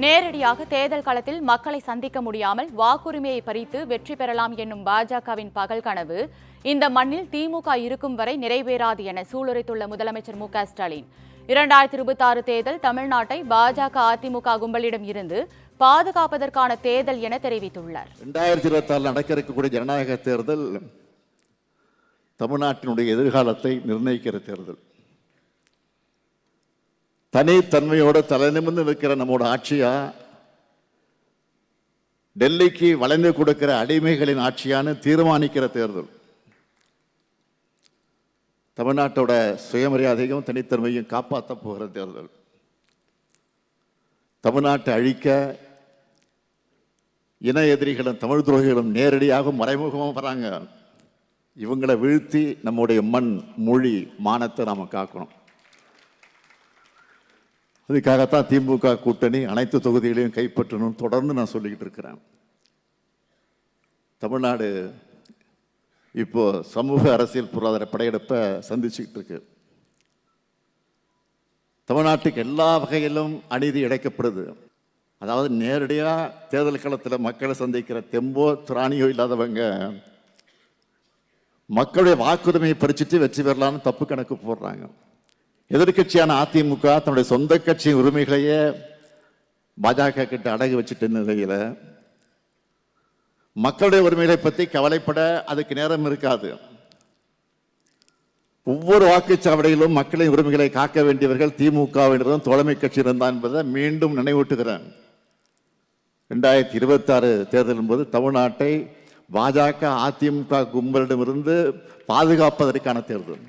நேரடியாக தேர்தல் களத்தில் மக்களை சந்திக்க முடியாமல் வாக்குரிமையை பறித்து வெற்றி பெறலாம் என்னும் பாஜகவின் பகல் கனவு இந்த மண்ணில் திமுக இருக்கும் வரை நிறைவேறாது என சூளுரைத்துள்ள முதலமைச்சர் மு க ஸ்டாலின். இரண்டாயிரத்தி இருபத்தி ஆறு தேர்தல் தமிழ்நாட்டை பாஜக அதிமுக கும்பலிடம் இருந்து பாதுகாப்பதற்கான தேர்தல் என தெரிவித்துள்ளார். இரண்டாயிரத்தி இருபத்தி ஆறு நடக்க இருக்கக்கூடிய ஜனநாயக தேர்தல் தமிழ்நாட்டினுடைய எதிர்காலத்தை நிர்ணயிக்கிற தேர்தல். தனித்தன்மையோட தலை நிமிர்ந்து நிற்கிற நம்மோட ஆட்சியா? டெல்லிக்கு வளைந்து கொடுக்கிற அடிமைகளின் ஆட்சியான்னு தீர்மானிக்கிற தேர்தல். தமிழ்நாட்டோட சுயமரியாதையும் தனித்தன்மையும் காப்பாற்ற போகிற தேர்தல். தமிழ்நாட்டை அழிக்க இன எதிரிகளும் தமிழ் துரோகிகளும் நேரடியாக மறைமுகமாக வராங்க. இவங்களை வீழ்த்தி நம்முடைய மண் மொழி மானத்தை நாம காக்கணும். அதுக்காகத்தான் திமுக கூட்டணி அனைத்து தொகுதிகளையும் கைப்பற்றணும் தொடர்ந்து நான் சொல்லிக்கிட்டு இருக்கிறேன். தமிழ்நாடு இப்போது சமூக அரசியல் பொருளாதார படையெடுப்பை சந்திச்சுக்கிட்டு இருக்கு. தமிழ்நாட்டுக்கு எல்லா வகையிலும் அநீதி இழைக்கப்படுது. அதாவது நேரடியாக தேர்தல் களத்தில் மக்களை சந்திக்கிற தெம்போ திராணியோ இல்லாதவங்க மக்களுடைய வாக்குரிமையை பறிச்சுட்டு வெற்றி பெறலான்னு தப்பு கணக்கு போடுறாங்க. எதிர்க்கட்சியான அதிமுக தன்னுடைய சொந்த கட்சி உரிமைகளையே பாஜக கிட்ட அடகு வச்சுட்டு நிலையில் மக்களுடைய உரிமைகளை பற்றி கவலைப்பட அதுக்கு நேரம் இருக்காது. ஒவ்வொரு வாக்குச்சாவடியிலும் மக்களின் உரிமைகளை காக்க வேண்டியவர்கள் திமுகவினரும் தோழமை கட்சியினர் தான் என்பதை மீண்டும் நினைவூட்டுகிறேன். ரெண்டாயிரத்தி இருபத்தாறு தேர்தலின் போது தமிழ்நாட்டை பாஜக அதிமுக கும்பலிடமிருந்து பாதுகாப்பதற்கான தேர்தல்.